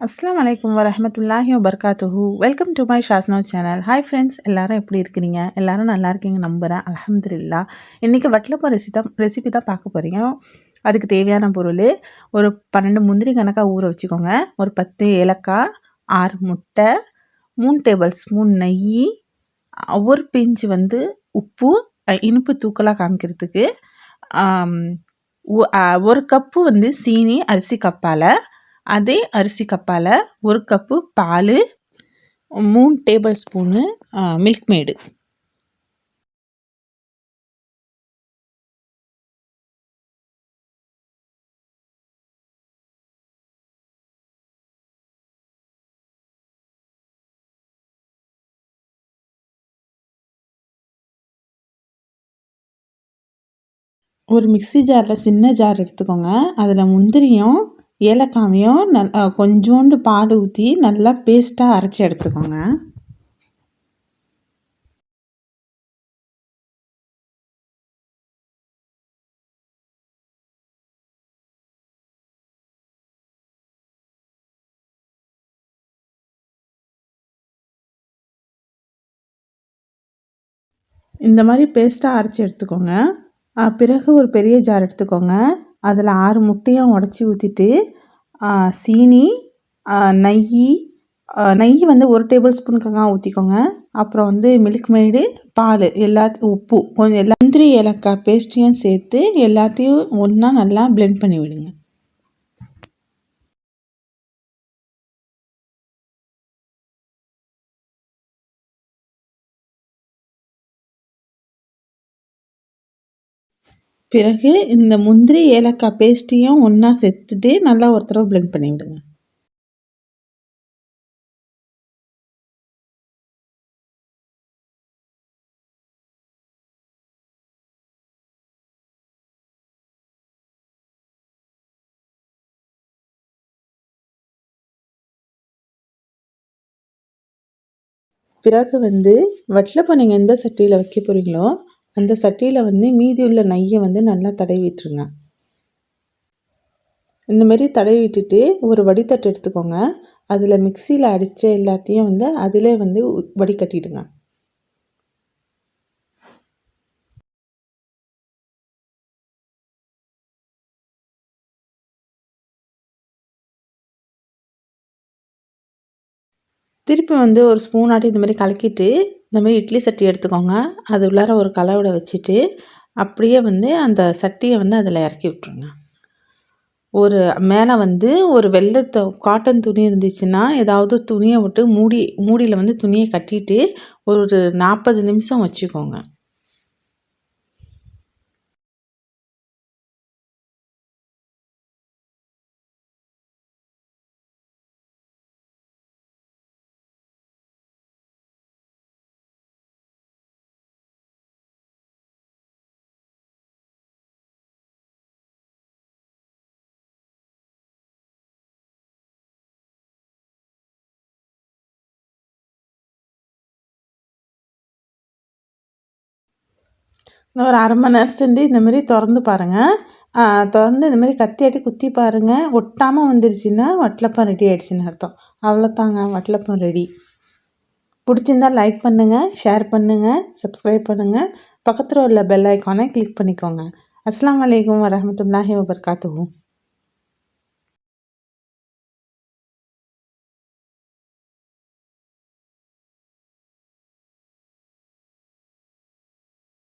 அஸ்லாம் வலைக்கம் வரமத்துல்லாஹி வபர்காத்துஹூ welcome to my Shasno channel hi friends எல்லாரும் எப்படி இருக்கிறீங்க? எல்லாரும் நல்லா இருக்கீங்க நம்புகிறேன் அலமதுல்லா இன்றைக்கி வட்டலப்போ ரெசி தான் ரெசிபி தான் பார்க்க போகிறீங்க அதுக்கு தேவையான பொருள் ஒரு பன்னெண்டு முந்திரி கணக்காக ஊற வச்சுக்கோங்க. ஒரு பத்து ஏலக்காய் ஆறு முட்டை மூணு டேபிள் ஸ்பூன் நெய் ஒரு பிஞ்சு வந்து உப்பு இனிப்பு தூக்கலாக காமிக்கிறதுக்கு ஒரு கப்பு வந்து சீனி அரிசி கப்பால் அதே அரிசி கப்பால் ஒரு கப்பு பால் மூணு டேபிள் ஸ்பூனு மில்க் மேடு ஒரு மிக்சி ஜாரில் சின்ன ஜார் எடுத்துக்கோங்க. அதில் முந்திரியும் ஏலக்காவையும் நல் கொஞ்சோண்டு பால் ஊற்றி நல்லா பேஸ்ட்டாக அரைச்சி எடுத்துக்கோங்க. இந்த மாதிரி பேஸ்ட்டாக அரைச்சி எடுத்துக்கோங்க. பிறகு ஒரு பெரிய ஜார் எடுத்துக்கோங்க. அதில் ஆறு முட்டையும் உடச்சி ஊற்றிட்டு சீனி நெய் நெய் வந்து ஒரு டேபிள் ஸ்பூனுக்காக ஊற்றிக்கோங்க அப்புறம் வந்து மில்க் மேடு பால் எல்லாத்தையும் உப்பு கொஞ்சம் எல்லா முந்திரி ஏலக்காய் பேஸ்ட்டையும் சேர்த்து எல்லாத்தையும் ஒன்றா நல்லா பிளெண்ட் பண்ணி விடுங்க. பிறகு இந்த முந்திரி ஏலக்காய் பேஸ்ட்டையும் ஒன்றா சேர்த்துட்டு நல்லா ஒரு தடவை பிளெண்ட் பண்ணி விடுங்க பிறகு வந்து வட்டில் நீங்கள் எந்த சட்டியில் வைக்க போகிறீங்களோ அந்த சட்டியில் வந்து மீதி உள்ள நெய்யை வந்து நல்லா தடவி விட்டுருங்க. இந்தமாரி தடவி விட்டுட்டு ஒரு வடித்தட்டு எடுத்துக்கோங்க. அதில் மிக்சியில் அடித்த எல்லாத்தையும் வந்து அதிலே வந்து வடிகட்டிடுங்க. திருப்பி வந்து ஒரு ஸ்பூனாட்டி இந்த மாதிரி கலக்கிட்டு இந்த மாதிரி இட்லி சட்டி எடுத்துக்கோங்க. அது உள்ளார ஒரு கலவடை வச்சுட்டு அப்படியே வந்து அந்த சட்டியை வந்து அதில் இறக்கி விட்ருங்க ஒரு மேலே வந்து ஒரு வெள்ளத்தை காட்டன் துணி இருந்துச்சுன்னா ஏதாவது துணியை விட்டு மூடி மூடியில் வந்து துணியை கட்டிட்டு ஒரு நாற்பது நிமிஷம் வச்சுக்கோங்க. இன்னும் ஒரு அரை மணி நேரம் செஞ்சு இந்தமாரி திறந்து பாருங்கள் திறந்து இந்தமாரி கத்தியாட்டி குத்தி பாருங்கள் ஒட்டாமல் வந்துருச்சுன்னா வட்டலப்பம் ரெடி ஆகிடுச்சின்னு அர்த்தம். அவ்வளோதாங்க வட்டலப்பம் ரெடி பிடிச்சிருந்தால் லைக் பண்ணுங்கள் ஷேர் பண்ணுங்கள் சப்ஸ்கிரைப் பண்ணுங்கள் பக்கத்தில் உள்ள பெல் ஐக்கானை கிளிக் பண்ணிக்கோங்க. அஸ்லாம் வலைக்கம் வரமத்துல்லாஹி வபர்காத்துஹூ.